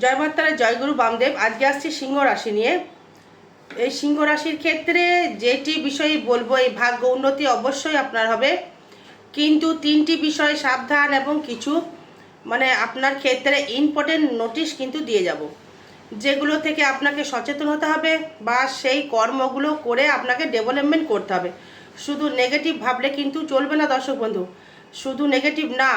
জয় মাতারা জয়গুরু বামদেব, আজকে আসছি সিংহ রাশি নিয়ে। এই সিংহ রাশির ক্ষেত্রে যেটি বিষয়ে বলব, এই ভাগ্য উন্নতি অবশ্যই আপনার হবে। কিন্তু তিনটি বিষয়ে, সাবধান এবং কিছু মানে আপনার ক্ষেত্রে ইম্পর্টেন্ট নোটিশ কিন্তু দিয়ে যাব। যেগুলো থেকে আপনাকে সচেতন হতে হবে বা সেই কর্মগুলো করে আপনাকে ডেভেলপমেন্ট করতে হবে। শুধু নেগেটিভ ভাবলে কিন্তু চলবে না দর্শক বন্ধু। শুধু নেগেটিভ না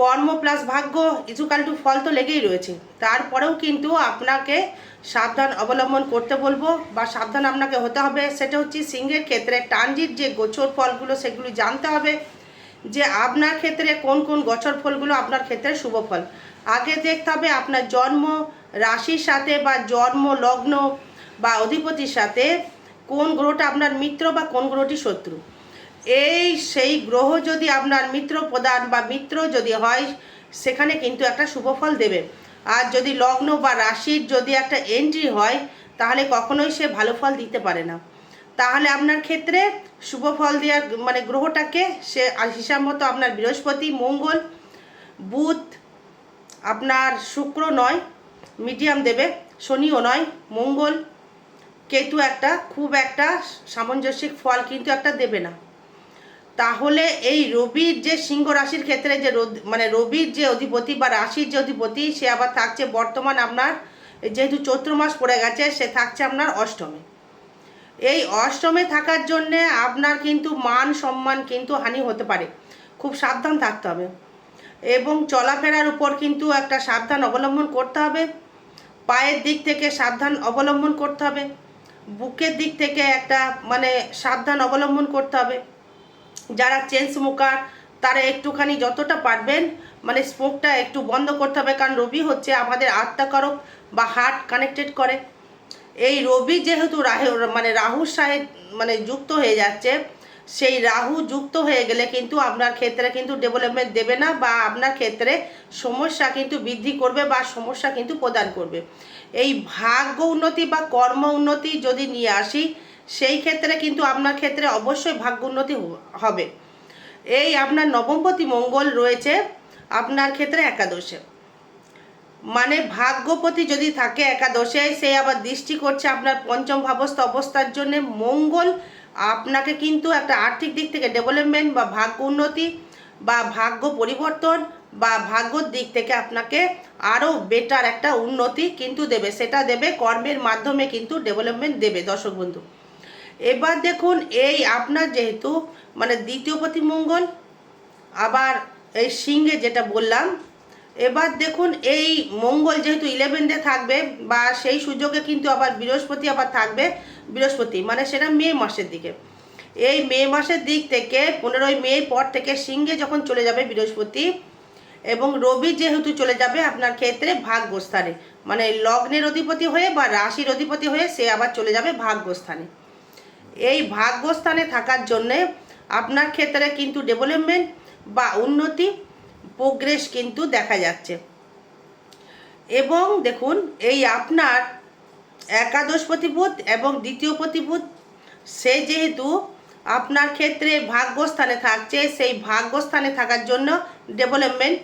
কর্ম প্লাস ভাগ্য ইজুকাল টু ফল তো লেগেই রয়েছে। তারপরেও কিন্তু আপনাকে সাবধান অবলম্বন করতে বলব বা সাবধান আপনাকে হতে হবে। সেটা হচ্ছে সিংহের ক্ষেত্রে টানজির যে গোচর ফলগুলো, সেগুলি জানতে হবে যে আপনার ক্ষেত্রে কোন কোন গোচর ফলগুলো আপনার ক্ষেত্রে শুভ ফল। আগে দেখতে হবে আপনার জন্ম রাশির সাথে বা জন্ম লগ্ন বা অধিপতির সাথে কোন গ্রহটা আপনার মিত্র বা কোন গ্রহটি শত্রু। এই সেই গ্রহ যদি আপনার মিত্র প্রদান বা মিত্র যদি হয়, সেখানে কিন্তু একটা শুভ ফল দেবে। আর যদি লগ্ন বা রাশির যদি একটা এন্ট্রি হয়, তাহলে কখনোই সে ভালো ফল দিতে পারে না। তাহলে আপনার ক্ষেত্রে শুভ ফল দেওয়ার মানে গ্রহটাকে সে হিসাব মতো আপনার বৃহস্পতি, মঙ্গল, বুধ, আপনার শুক্র নয়, মিডিয়াম দেবে, শনিও নয়, মঙ্গল, কেতু একটা খুব একটা সামঞ্জস্যিক ফল কিন্তু একটা দেবে না। তাহলে এই রবির যে সিংহ রাশির ক্ষেত্রে যে মানে রবির যে অধিপতি বা রাশির যে অধিপতি, সে আবার থাকছে বর্তমান আপনার, যেহেতু চৈত্র মাস পড়ে গেছে, সে থাকছে আপনার অষ্টমে। এই অষ্টমে থাকার জন্যে আপনার কিন্তু মান সম্মান কিন্তু হানি হতে পারে। খুব সাবধান থাকতে হবে। এবং চলাফেরার উপর কিন্তু একটা সাবধান অবলম্বন করতে হবে। পায়ের দিক থেকে সাবধান অবলম্বন করতে হবে। বুকের দিক থেকে একটা মানে সাবধান অবলম্বন করতে হবে। যারা চেন স্মোকার তারা একটুখানি যতটা পারবেন মানে স্মোকটা একটু বন্ধ করতে হবে, কারণ রবি হচ্ছে আমাদের আত্মাকারক বা হার্ট কানেক্টেড করে। এই রবি যেহেতু রাহু মানে রাহুর সাহে মানে যুক্ত হয়ে যাচ্ছে, সেই রাহু যুক্ত হয়ে গেলে কিন্তু আপনার ক্ষেত্রে কিন্তু ডেভেলপমেন্ট দেবে না বা আপনার ক্ষেত্রে সমস্যা কিন্তু বৃদ্ধি করবে বা সমস্যা কিন্তু প্রদান করবে। এই ভাগ্য উন্নতি বা কর্ম উন্নতি যদি নিয়ে আসি সেই ক্ষেত্রে কিন্তু আপনার ক্ষেত্রে অবশ্যই ভাগ্য উন্নতি হবে। এই আপনার নবমপতি মঙ্গল রয়েছে আপনার ক্ষেত্রে একাদশে। মানে ভাগ্যপতি যদি থাকে একাদশে, সে আবার দৃষ্টি করছে আপনার পঞ্চম ভাবস্থ অবস্থার জন্য। মঙ্গল আপনাকে কিন্তু একটা আর্থিক দিক থেকে ডেভেলপমেন্ট বা ভাগ্য উন্নতি বা ভাগ্য পরিবর্তন বা ভাগ্যর দিক থেকে আপনাকে আরও বেটার একটা উন্নতি কিন্তু দেবে। সেটা দেবে কর্মের মাধ্যমে কিন্তু ডেভেলপমেন্ট দেবে দর্শক বন্ধু। এবার দেখুন, এই আপনার যেহেতু মানে দ্বিতীয় পতি মঙ্গল আবার এই সিংহে যেটা বললাম, এবার দেখুন, এই মঙ্গল যেহেতু ইলেভেনতে থাকবে, বা সেই সুযোগে কিন্তু আবার বৃহস্পতি আবার থাকবে, বৃহস্পতি মানে সেটা মে মাসের দিকে। এই মে মাসের দিক থেকে, পনেরোই মে পর থেকে সিংহে যখন চলে যাবে বৃহস্পতি, এবং রবি যেহেতু চলে যাবে আপনার ক্ষেত্রে ভাগ্যস্থানে মানে লগ্নের অধিপতি হয়ে বা রাশির অধিপতি হয়ে সে আবার চলে যাবে ভাগ্যস্থানে। এই ভাগ্যস্থানে থাকার জন্যে আপনার ক্ষেত্রে কিন্তু ডেভেলপমেন্ট বা উন্নতি প্রোগ্রেস কিন্তু দেখা যাচ্ছে। এবং দেখুন, এই আপনার একাদশ প্রতিভূত এবং দ্বিতীয় প্রতিভূত, সে যেহেতু আপনার ক্ষেত্রে ভাগ্যস্থানে থাকছে, সেই ভাগ্যস্থানে থাকার জন্য ডেভেলপমেন্ট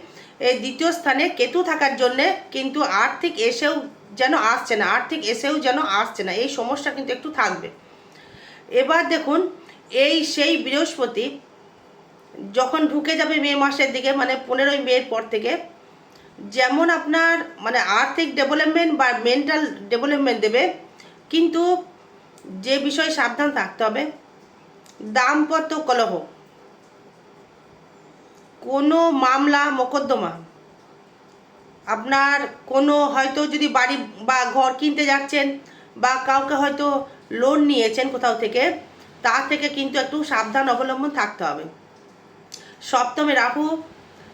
এই দ্বিতীয় স্থানে কেতু থাকার জন্যে কিন্তু আর্থিক এসেও যেন আসছে না, আর্থিক এসেও যেন আসছে না, এই সমস্যা কিন্তু একটু থাকবে। এবার দেখুন, এই সেই বৃহস্পতি যখন ঢুকে যাবে মে মাসের দিকে মানে পনেরোই মের পর থেকে, যেমন আপনার মানে আর্থিক ডেভেলপমেন্ট বা মেন্টাল ডেভেলপমেন্ট দেবে, কিন্তু যে বিষয়ে সাবধান থাকতে হবে, দাম্পত্য কলহ। কোনো মামলা, মোকদ্দমা, আপনার কোনো হয়তো যদি বাড়ি বা ঘর কিনতে যাচ্ছেন বা কাউকে হয়তো লোন নিয়েছেন কোথাও থেকে তা থেকে কিন্তু একটু সাবধান অবলম্বন থাকতে হবে। সপ্তমে রাহু,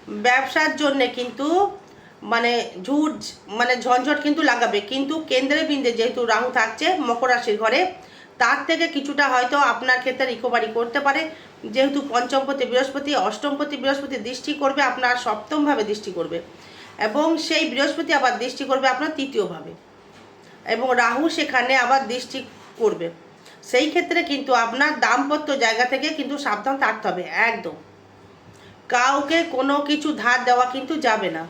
ব্যবসার জন্যে কিন্তু মানে ঝুট মানে ঝঞ্ঝট কিন্তু লাগাবে। কিন্তু কেন্দ্রে বিন্দে যেহেতু রাহু থাকছে, মকর রাশির ঘরে, তার থেকে কিছুটা হয়তো আপনার ক্ষেত্রে রিকভারি করতে পারে। যেহেতু পঞ্চমপতি বৃহস্পতি, অষ্টমপতি বৃহস্পতি দৃষ্টি করবে, আপনার সপ্তমভাবে দৃষ্টি করবে। এবং সেই বৃহস্পতি আবার দৃষ্টি করবে আপনার তৃতীয়ভাবে। এবং রাহু সেখানে আবার দৃষ্টি করবে। সেই ক্ষেত্রে কিন্তু আপনার দাম্পত্য জায়গা থেকে কিন্তু সাবধান থাকতে হবে, একদম। কাউকে কোনো কিছু ধার দেওয়া কিন্তু যাবে না।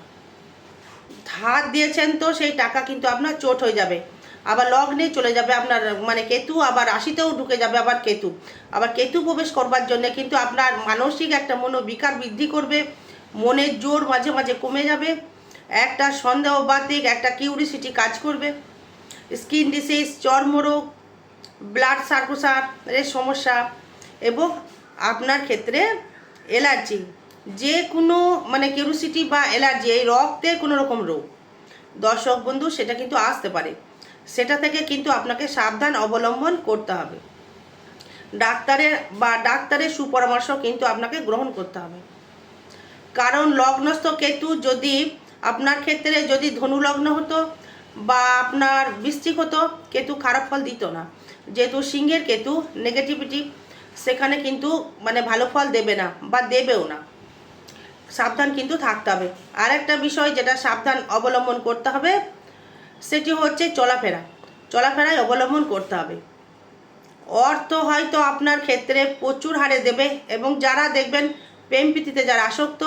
ধার দিয়েছেন তো সেই টাকা কিন্তু আপনার চোট হয়ে যাবে। আবার লগ্নে চলে যাবে আপনার মানে কেতু, আবার রাশিতেও ঢুকে যাবে আবার কেতু। আবার কেতু প্রবেশ করবার জন্য কিন্তু আপনার মানসিক একটা মনোবিকার বৃদ্ধি করবে, মনের জোর মাঝে মাঝে কমে যাবে, একটা সন্দেহবাতিক, একটা কিউরিসিটি কাজ করবে। স্কিন ডিসিজ চর্মরোগ ব্লাড সার্কুসারের সমস্যা এবং আপনার ক্ষেত্রে অ্যালার্জি যে কোনো মানে কিউরিসিটি বা অ্যালার্জি এই রক্তের কোনো রকম রোগ। দর্শক বন্ধু, সেটা কিন্তু আসতে পারে। সেটা থেকে কিন্তু আপনাকে সাবধান অবলম্বন করতে হবে। ডাক্তারের বা ডাক্তারের সুপরামর্শ কিন্তু আপনাকে গ্রহণ করতে হবে। কারণ লগ্নস্থ কেতু যদি আপনার ক্ষেত্রে যদি ধনু লগ্ন হতো বা আপনার বৃশ্চিক হতো, কেতু খারাপ ফল দিত না। যেহেতু সিংহের কেতু নেগেটিভিটি সেখানে কিন্তু মানে ভালো ফল দেবে না বা দেবেও না। সাবধান কিন্তু থাকতে হবে। আর একটা বিষয় যেটা সাবধান অবলম্বন করতে হবে, সেটি হচ্ছে চলাফেরা। চলাফেরায় অবলম্বন করতে হবে। অর্থ হয়তো আপনার ক্ষেত্রে প্রচুর হারে দেবে এবং যারা দেখবেন প্রেম প্রীতিতে যারা আসক্ত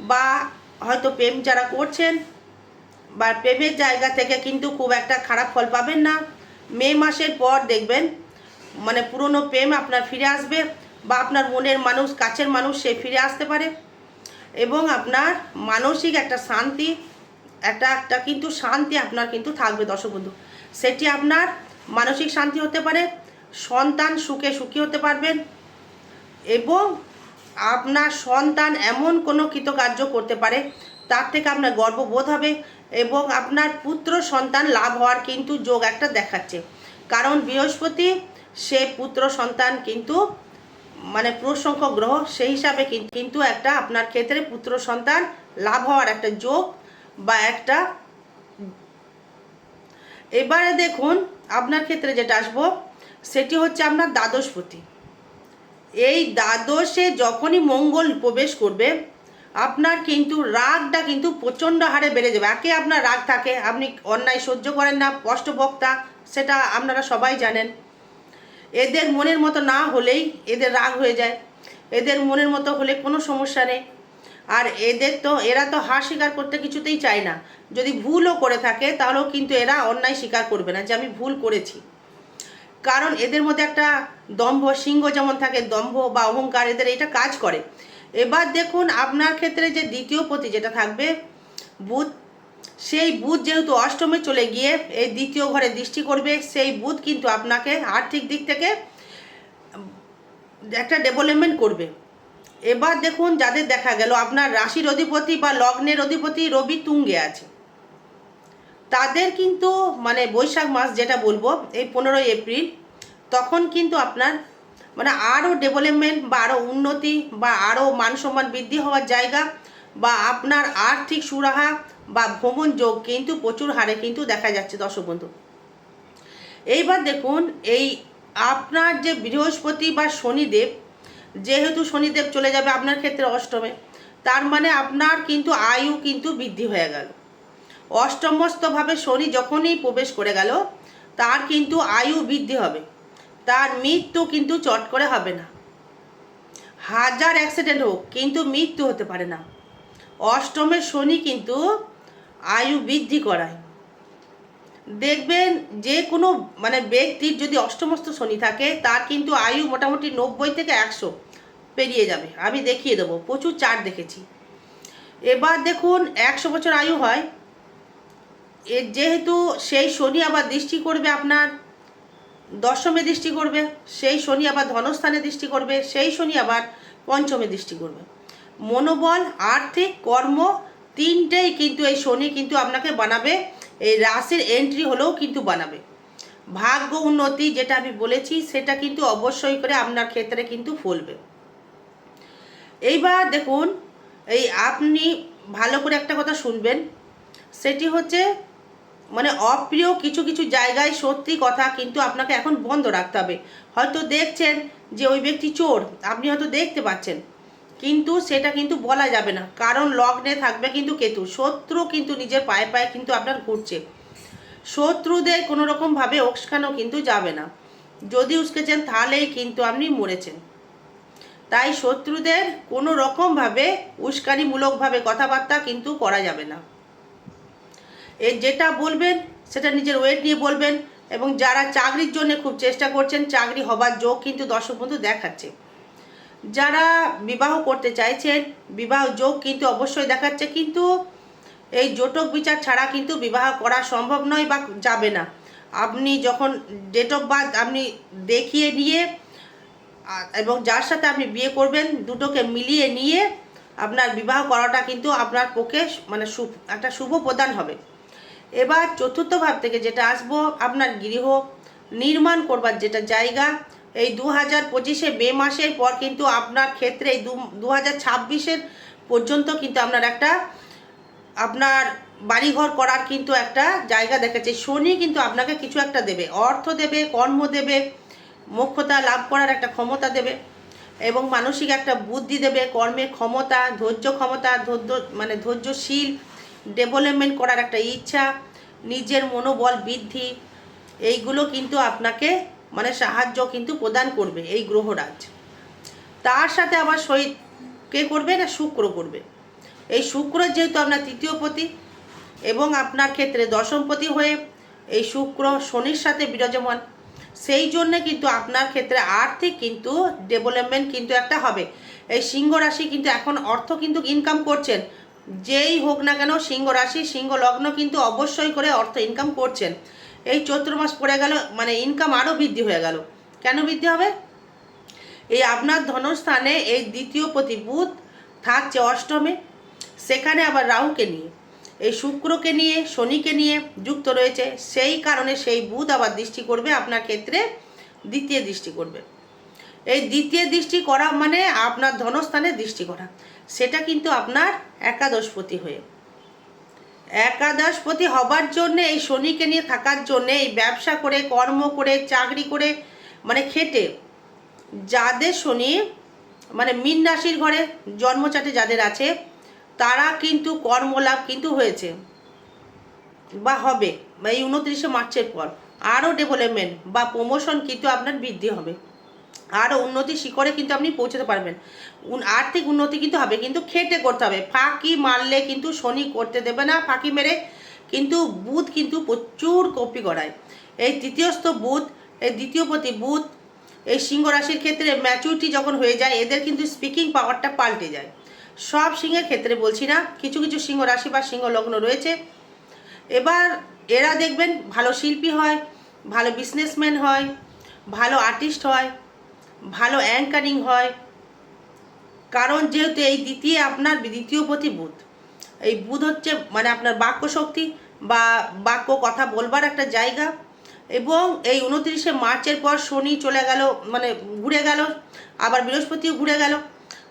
বা হয়তো প্রেম যারা করছেন বা প্রেমের জায়গা থেকে কিন্তু খুব একটা খারাপ ফল পাবেন না। মে মাসের পর দেখবেন মানে পুরনো প্রেম আপনার ফিরে আসবে বা আপনার মনের মানুষ, কাছের মানুষ সে ফিরে আসতে পারে এবং আপনার মানসিক একটা শান্তি, একটা একটা কিন্তু শান্তি আপনার কিন্তু থাকবে দর্শক বন্ধু। সেটি আপনার মানসিক শান্তি হতে পারে, সন্তান সুখে সুখী হতে পারবেন এবং আপনার সন্তান এমন কোনো কৃতকার্য করতে পারে, তার থেকে আপনার গর্ববোধ হবে এবং আপনার পুত্র সন্তান লাভ হওয়ার কিন্তু যোগ একটা দেখাচ্ছে। কারণ বৃহস্পতি, সে পুত্র সন্তান কিন্তু মানে প্রসংখ্য গ্রহ, সেই হিসাবে কিন- কিন্তু একটা আপনার ক্ষেত্রে পুত্র সন্তান লাভ হওয়ার একটা যোগ বা একটা এবারে দেখুন, আপনার ক্ষেত্রে যেটা আসব, সেটি হচ্ছে আপনার দ্বাদশপতি এই দ্বাদশে যখনই মঙ্গল প্রবেশ করবে আপনার কিন্তু রাগটা কিন্তু প্রচণ্ড হারে বেড়ে যাবে। একে আপনার রাগ থাকে? আপনি অন্যায় সহ্য করেন না স্পষ্টবক্তা সেটা আপনারা সবাই জানেন। এদের মনের মতো না হলেই এদের রাগ হয়ে যায়। এদের মনের মতো হলে কোনো সমস্যা নেই। আর এদের তো, এরা তো হার স্বীকার করতে কিছুতেই চায় না। যদি ভুলও করে থাকে, তাহলেও কিন্তু এরা অন্যায় স্বীকার করবে না, যে আমি ভুল করেছি। কারণ এদের মধ্যে একটা দম্ভ, সিংহ যেমন থাকে, দম্ভ বা অহংকার, এদের এটা কাজ করে। এবার দেখুন আপনার ক্ষেত্রে যে দ্বিতীয় পতি যেটা থাকবে, বুধ, সেই বুধ যেহেতু অষ্টমে চলে গিয়ে এই দ্বিতীয় ঘরে দৃষ্টি করবে, সেই বুধ কিন্তু আপনাকে আর্থিক দিক থেকে একটা ডেভেলপমেন্ট করবে। এবার দেখুন যাদের দেখা গেল, আপনার রাশির অধিপতি বা লগ্নের অধিপতি রবি তুঙ্গে আছে। তাদের কিন্তু মানে বৈশাখ মাস যেটা বলব, এই পনেরোই এপ্রিল, তখন কিন্তু আপনার মানে আরও ডেভেলপমেন্ট বা আরও উন্নতি বা আরও মান সম্মান বৃদ্ধি হওয়ার জায়গা বা আপনার আর্থিক সুরাহা বা ভ্রমণ যোগ কিন্তু প্রচুর হারে কিন্তু দেখা যাচ্ছে, দর্শক বন্ধু। এইবার দেখুন, এই আপনার যে বৃহস্পতি বা শনিদেব, যেহেতু শনিদেব চলে যাবে আপনার ক্ষেত্রে অষ্টমে, তার মানে আপনার কিন্তু আয়ু কিন্তু বৃদ্ধি হয়ে গেল। অষ্টমস্তভাবে শনি যখনই প্রবেশ করে গেল, তার কিন্তু আয়ু বৃদ্ধি হবে। তার মৃত্যু কিন্তু চট করে হবে না। হাজার অ্যাক্সিডেন্ট হোক, কিন্তু মৃত্যু হতে পারে না। অষ্টমের শনি কিন্তু আয়ু বৃদ্ধি করায়। দেখবেন যে কোনো মানে ব্যক্তির যদি অষ্টমস্ত শনি থাকে, তার কিন্তু আয়ু মোটামুটি নব্বই থেকে একশো পেরিয়ে যাবে। আমি দেখিয়ে দেবো, প্রচুর চার দেখেছি। এবার দেখুন, একশো বছর আয়ু হয়। এর যেহেতু সেই শনি আবার দৃষ্টি করবে আপনার দশমে দৃষ্টি করবে, সেই শনি আবার ধনস্থানে দৃষ্টি করবে, সেই শনি আবার পঞ্চমে দৃষ্টি করবে। মনোবল, আর্থিক, কর্ম তিনটেই কিন্তু এই শনি কিন্তু আপনাকে বানাবে, এই রাশির এন্ট্রি হলেও কিন্তু বানাবে। ভাগ্য উন্নতি যেটা আমি বলেছি, সেটা কিন্তু অবশ্যই করে আপনার ক্ষেত্রে কিন্তু ফলবে। এইবার দেখুন, এই আপনি ভালো করে একটা কথা শুনবেন, সেটি হচ্ছে মানে অপ্রিয় কিছু কিছু জায়গায় সত্যি কথা কিন্তু আপনাকে এখন বন্ধ রাখতে হবে। হয়তো দেখছেন যে ওই ব্যক্তি চোর, আপনি হয়তো দেখতে পাচ্ছেন। কিন্তু সেটা কিন্তু বলা যাবে না। কারণ লগ্নে থাকবে কিন্তু কেতু। শত্রু কিন্তু নিজের পায়ে পায়ে কিন্তু আপনার ঘুরছে। শত্রুদের কোনো রকমভাবে কিন্তু যাবে না। যদি উস্কেছেন তাহলেই কিন্তু আপনি মরেছেন। তাই শত্রুদের কোনো রকমভাবে উস্কানিমূলকভাবে কথাবার্তা কিন্তু করা যাবে না। এই যেটা বলবেন, সেটা নিজের ওয়েট নিয়ে বলবেন এবং যারা চাকরির জন্য খুব চেষ্টা করছেন, চাকরি হবার যোগ কিন্তু দর্শক বন্ধু দেখাচ্ছে। যারা বিবাহ করতে চাইছেন, বিবাহ যোগ কিন্তু অবশ্যই দেখাচ্ছে, কিন্তু এই জটক বিচার ছাড়া কিন্তু বিবাহ করা সম্ভব নয় বা যাবে না। আপনি যখন ডেট অফ বার্থ আপনি দেখিয়ে নিয়ে, এবং যার সাথে আপনি বিয়ে করবেন, দুটোকে মিলিয়ে নিয়ে আপনার বিবাহ করাটা কিন্তু আপনার পক্ষে মানে শুভ, একটা শুভ প্রদান হবে। এবার চতুর্থ ভাব থেকে যেটা আসব, আপনার গৃহ নির্মাণ করবার যেটা জায়গা, এই দু হাজার পঁচিশে মে মাসের পর কিন্তু আপনার ক্ষেত্রে এই দু হাজার ছাব্বিশের পর্যন্ত কিন্তু আপনার একটা, আপনার বাড়িঘর করার কিন্তু একটা জায়গা দেখাচ্ছে। শনি কিন্তু আপনাকে কিছু একটা দেবে, অর্থ দেবে, কর্ম দেবে, মোক্ষতা লাভ করার একটা ক্ষমতা দেবে এবং মানসিক একটা বুদ্ধি দেবে কর্মের ক্ষমতা, ধৈর্য ক্ষমতা, ধৈর্য মানে ধৈর্যশীল ডেভেলপমেন্ট করার একটা ইচ্ছা, নিজের মনোবল বৃদ্ধি, এইগুলো কিন্তু আপনাকে মানে সাহায্য কিন্তু প্রদান করবে এই গ্রহরাজ তার সাথে আবার শহীদ কে করবে না? শুক্র করবে। এই শুক্র যেহেতু আপনার তৃতীয় পতি এবং আপনার ক্ষেত্রে দশমপতি হয়ে এই শুক্র শনির সাথে বিরাজমান, সেই জন্যে কিন্তু আপনার ক্ষেত্রে আর্থিক কিন্তু ডেভেলপমেন্ট কিন্তু একটা হবে। এই সিংহ রাশি কিন্তু এখন অর্থ কিন্তু ইনকাম করছেন। যেই হোক না কেন সিংহ রাশি, সিংহ লগ্ন কিন্তু অবশ্যই করে অর্থ ইনকাম করছেন। এই চৈত্র মাস পড়ে গেল মানে ইনকাম আরও বৃদ্ধি হয়ে গেল। কেন বৃদ্ধি হবে? এই আপনার ধনস্থানে এই দ্বিতীয় প্রতি বুধ থাকছে অষ্টমে, সেখানে আবার রাহুকে নিয়ে। এই শুক্রকে নিয়ে, শনিকে নিয়ে যুক্ত রয়েছে, সেই কারণে সেই বুধ আবার দৃষ্টি করবে আপনার ক্ষেত্রে, দ্বিতীয় দৃষ্টি করবে। এই দ্বিতীয় দৃষ্টি করা মানে আপনার ধনস্থানে দৃষ্টি করা। সেটা কিন্তু আপনার একাদশপতি হয়ে। একাদশপতি হবার জন্য, এই শনিকে নিয়ে থাকার জন্য, এই ব্যবসা করে, কর্ম করে, চাকরি করে মানে খেটে, যাদের শনি মানে মীন রাশির ঘরে জন্মচাটে যাদের আছে, তারা কিন্তু কর্মলাভ কিন্তু হয়েছে। বা হবে, বা এই উনত্রিশে মার্চের পর। আরও ডেভেলপমেন্ট বা প্রমোশন কিন্তু আপনার বৃদ্ধি হবে। আরও উন্নতি শিখরে কিন্তু আপনি পৌঁছতে পারবেন। আর্থিক উন্নতি কিন্তু হবে, কিন্তু খেটে করতে হবে। ফাঁকি মারলে কিন্তু শনি করতে দেবে না, ফাঁকি মেরে কিন্তু বুধ কিন্তু প্রচুর কপি গড়ায়। এই তৃতীয়স্থ বুধ, এই দ্বিতীয় প্রতি বুধ, এই সিংহ রাশির ক্ষেত্রে ম্যাচুরিটি যখন হয়ে যায়, এদের কিন্তু স্পিকিং পাওয়ারটা পাল্টে যায়। সব সিংহের ক্ষেত্রে বলছি না, কিছু কিছু সিংহ রাশি বা সিংহ লগ্ন রয়েছে। এবার এরা দেখবেন ভালো শিল্পী হয়, ভালো বিজনেসম্যান হয়, ভালো আর্টিস্ট হয় ভালো অ্যাঙ্কারিং হয়। কারণ যেহেতু এই দ্বিতীয় আপনার দ্বিতীয় প্রতি বুধ। এই বুধ হচ্ছে মানে আপনার বাক্য শক্তি বা বাক্য কথা বলবার একটা জায়গা। এবং এই উনত্রিশে মার্চের পর শনি চলে গেল মানে ঘুরে গেল, আবার বৃহস্পতিও ঘুরে গেল।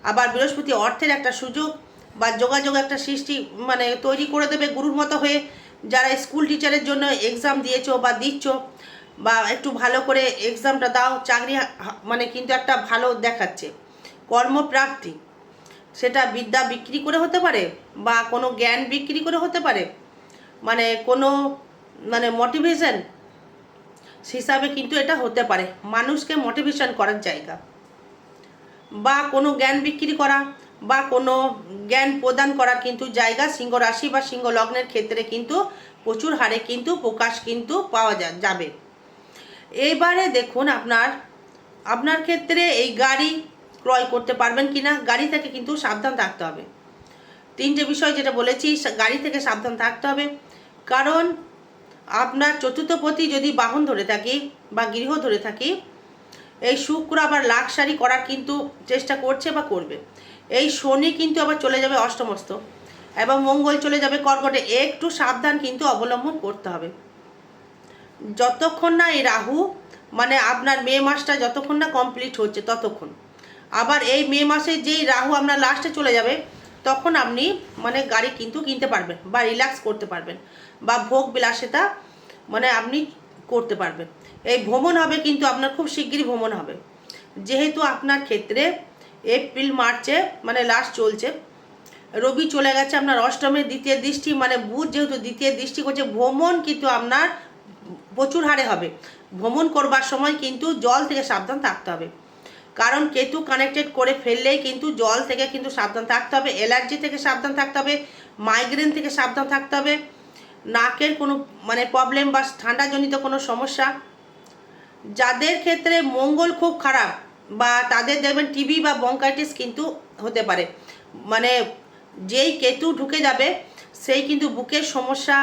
আবার বৃহস্পতি অর্থের একটা সুযোগ বা যোগাযোগ একটা সৃষ্টি মানে তৈরি করে দেবে গুরুর মতো হয়ে। যারা স্কুল টিচারের জন্য এক্সাম দিয়েছ বা দিচ্ছ বা একটু ভালো করে এক্সামটা দাও, চাকরি মানে কিন্তু একটা ভালো দেখাচ্ছে। কর্মপ্রাপ্তি, সেটা বিদ্যা বিক্রি করে হতে পারে বা কোনো জ্ঞান বিক্রি করে হতে পারে। মানে কোনো মানে মোটিভেশন হিসাবে কিন্তু এটা হতে পারে। মানুষকে মোটিভেশন করার জায়গা। বা কোনো জ্ঞান বিক্রি করা বা কোনো জ্ঞান প্রদান করার কিন্তু জায়গা সিংহ রাশি বা সিংহ লগ্নের ক্ষেত্রে কিন্তু প্রচুর হারে কিন্তু প্রকাশ কিন্তু পাওয়া যাবে। এবারে দেখুন আপনার আপনার ক্ষেত্রে এই গাড়ি ক্রয় করতে পারবেন কি না গাড়ি থেকে কিন্তু সাবধান থাকতে হবে। তিনটে বিষয় যেটা বলেছি গাড়ি থেকে সাবধান থাকতে হবে। কারণ আপনার চতুর্থপতি যদি বাহন ধরে থাকি বা গৃহ ধরে থাকি, এই শুক্র আবার লাক্সারি করার কিন্তু চেষ্টা করছে বা করবে। এই শনি কিন্তু আবার চলে যাবে অষ্টমস্ত এবং মঙ্গল চলে যাবে কর্কটে। একটু সাবধান কিন্তু অবলম্বন করতে হবে। যতক্ষণ না এই রাহু মানে আপনার মে মাসটা যতক্ষণ না কমপ্লিট হচ্ছে ততক্ষণ। আবার এই মে মাসে যেই রাহু আপনার লাস্টে চলে যাবে, তখন আপনি মানে গাড়ি কিন্তু কিনতে পারবেন বা রিল্যাক্স করতে পারবেন বা ভোগ বিলাসিতা মানে আপনি করতে পারবেন। এই ভ্রমণ হবে কিন্তু আপনার খুব শিগগিরই ভ্রমণ হবে। যেহেতু আপনার ক্ষেত্রে এপ্রিল, মার্চে মানে লাস্ট চলছে, রবি চলে গেছে আপনার অষ্টমের দ্বিতীয় দৃষ্টি মানে বুধ যেহেতু দ্বিতীয় দৃষ্টি করছে, ভ্রমণ কিন্তু আপনার প্রচুর হারে হবে। ভ্রমণ করবার সময় কিন্তু জল থেকে সাবধান থাকতে হবে। কারণ কেতু কানেক্টেড করে ফেললেই কিন্তু জল থেকে কিন্তু সাবধান থাকতে হবে অ্যালার্জি থেকে সাবধান থাকতে হবে মাইগ্রেন থেকে সাবধান থাকতে হবে, নাকের কোনো মানে প্রবলেম বা ঠান্ডাজনিত কোনো সমস্যা। যাদের ক্ষেত্রে মঙ্গল খুব খারাপ বা তাদের দেখবেন টিবি বা বঙ্কাইটিস কিন্তু হতে পারে। মানে যেই কেতু ঢুকে যাবে, সেই কিন্তু বুকের সমস্যা,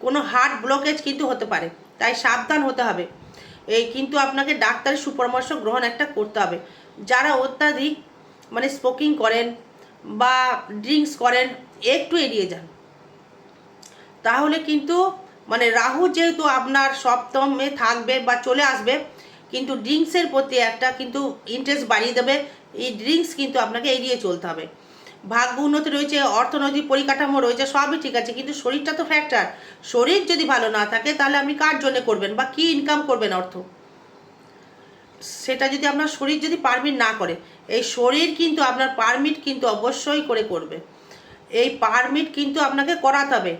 কোনো হার্ট ব্লকেজ কিন্তু হতে পারে। তাই সাবধান হতে হবে। এই কিন্তু আপনাকে ডাক্তারের সুপরামর্শ গ্রহণ একটা করতে হবে। যারা অত্যাধিক মানে স্মোকিং করেন বা ড্রিঙ্কস করেন, একটু এড়িয়ে যান। তাহলে কিন্তু মানে রাহু যেহেতু আপনার সপ্তমে থাকবে বা চলে আসবে, কিন্তু ড্রিঙ্কসের প্রতি একটা কিন্তু ইন্টারেস্ট বাড়িয়ে দেবে। এই ড্রিঙ্কস কিন্তু আপনাকে এড়িয়ে চলতে হবে। ভাগ্য উন্নতি রয়েছে, অর্থনৈতিক পরিকাঠামো রয়েছে, সবই ঠিক আছে, কিন্তু শরীরটা তো ফ্যাক্টর শরীর যদি ভালো না থাকে, তাহলে আপনি কার জন্য করবেন বা কি ইনকাম করবেন অর্থ? সেটা যদি আপনার শরীর যদি পারমিট না করে, এই শরীর কিন্তু আপনার পারমিট কিন্তু অবশ্যই করে করবে। এই পারমিট কিন্তু আপনাকে করাতে হবে।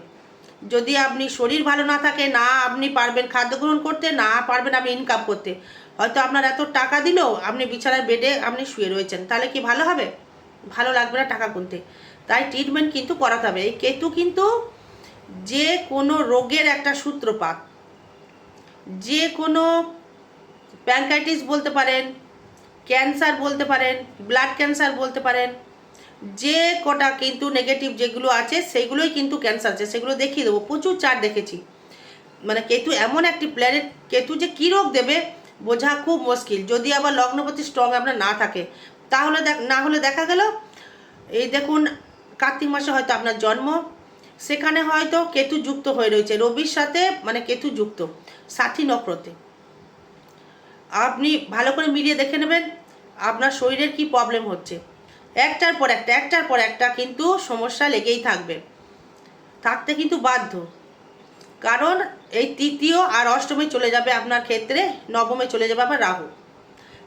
যদি আপনি শরীর ভালো না থাকে, না আপনি পারবেন খাদ্য গ্রহণ করতে, না পারবেন আপনি ইনকাম করতে। হয়তো আপনার এত টাকা দিলেও আপনি বিছানার বেডে আপনি শুয়ে রয়েছেন, তাহলে কি ভালো হবে? ভালো লাগবে না টাকা গুনতে। তাই ট্রিটমেন্ট কিন্তু করাতে হবে। এই কেতু কিন্তু যে কোনো রোগের একটা সূত্রপাত। যে কোনো প্যাঙ্কাইটিস বলতে পারেন ক্যান্সার বলতে পারেন ব্লাড ক্যান্সার বলতে পারেন, যে কটা কিন্তু নেগেটিভ যেগুলো আছে, সেগুলোই কিন্তু ক্যান্সার আছে। সেগুলো দেখিয়ে দেবো। প্রচুর চার দেখেছি। মানে কেতু এমন একটি প্ল্যানেট কেতু যে কী রোগ দেবে, বোঝা খুব মুশকিল। যদি আবার লগ্নপতি স্ট্রং আপনার না থাকে তাহলে না হলে দেখা গেল, এই দেখুন, কার্তিক মাসে হয়তো আপনার জন্ম, সেখানে হয়তো কেতু যুক্ত হয়ে রয়েছে, রবির সাথে মানে কেতু যুক্ত সাথী নক্রতে আপনি ভালো করে মিলিয়ে দেখে নেবেন, আপনার শরীরের কি প্রবলেম হচ্ছে। একটার পর একটা, একটার পর একটা কিন্তু সমস্যা লেগেই থাকবে। থাকতে কিন্তু বাধ্য। কারণ এই তৃতীয় আর অষ্টমে চলে যাবে আপনার ক্ষেত্রে, নবমে চলে যাবে আবার রাহু।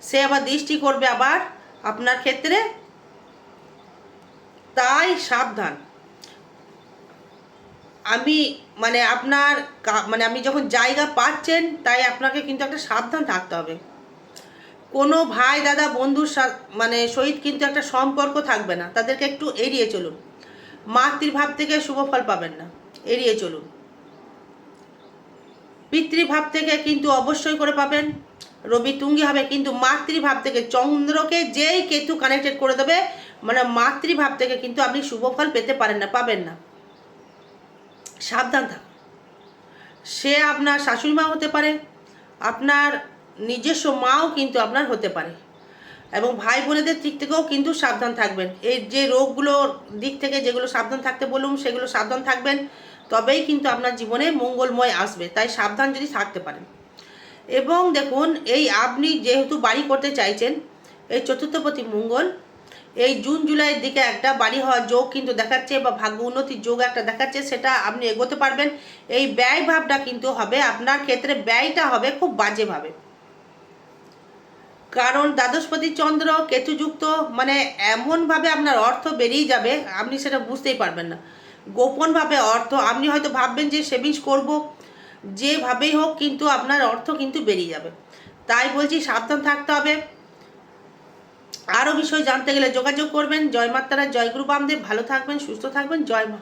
সে আবার দৃষ্টি করবে আবার আপনার ক্ষেত্রে তাই সাবধান। আমি মানে আপনার মানে আপনি যখন জায়গা পাচ্ছেন, তাই আপনাকে কিন্তু একটা সাবধান থাকতে হবে। কোনো ভাই, দাদা, বন্ধুর মানে সহিত কিন্তু একটা সম্পর্ক থাকবে না। তাদেরকে একটু এড়িয়ে চলুন। মাতৃভাব থেকে শুভ ফল পাবেন না। এড়িয়ে চলুন। পিতৃভাব থেকে কিন্তু অবশ্যই করে পাবেন। রবি তুঙ্গি হবে কিন্তু মাতৃভাব থেকে চন্দ্রকে যেই কেতু কানেক্টেড করে দেবে মানে মাতৃভাব থেকে কিন্তু আপনি শুভ ফল পেতে পারেন না, পাবেন না। সাবধান থাক সে আপনার শাশুড়ি মা হতে পারে, আপনার নিজস্ব মাও কিন্তু আপনার হতে পারে। এবং ভাই বোনেদের দিক থেকেও কিন্তু সাবধান থাকবেন। এই যে রোগগুলোর দিক থেকে যেগুলো সাবধান থাকতে বলুন সেগুলো সাবধান থাকবেন। তবেই কিন্তু আপনার জীবনে মঙ্গলময় আসবে, তাই সাবধান যদি থাকতে পারেন। এবং দেখুন, এই আপনি যেহেতু বাড়ি করতে চাইছেন, এই চতুর্থপতি মঙ্গল, এই জুন জুলাইয়ের দিকে একটা বাড়ি হওয়ার যোগ কিন্তু দেখাচ্ছে বা ভাগ্য উন্নতির যোগ একটা দেখাচ্ছে, সেটা আপনি এগোতে পারবেন। এই ব্যয় ভাবটা কিন্তু হবে, আপনার ক্ষেত্রে ব্যয়টা হবে খুব বাজেভাবে। কারণ দ্বাদশপতি চন্দ্র কেতুযুক্ত মানে এমনভাবে আপনার অর্থ বেরিয়ে যাবে, আপনি সেটা বুঝতেই পারবেন না। গোপনভাবে অর্থ, আপনি হয়তো ভাববেন যে সেভিংস করব যেভাবেই হোক, কিন্তু আপনার অর্থ কিন্তু বেরিয়ে যাবে। তাই বলছি সাবধান থাকতে হবে। আরও বিষয় জানতে গেলে যোগাযোগ করবেন। জয় মাতারা, জয় গুরু বামদেব। ভালো থাকবেন, সুস্থ থাকবেন। জয় মা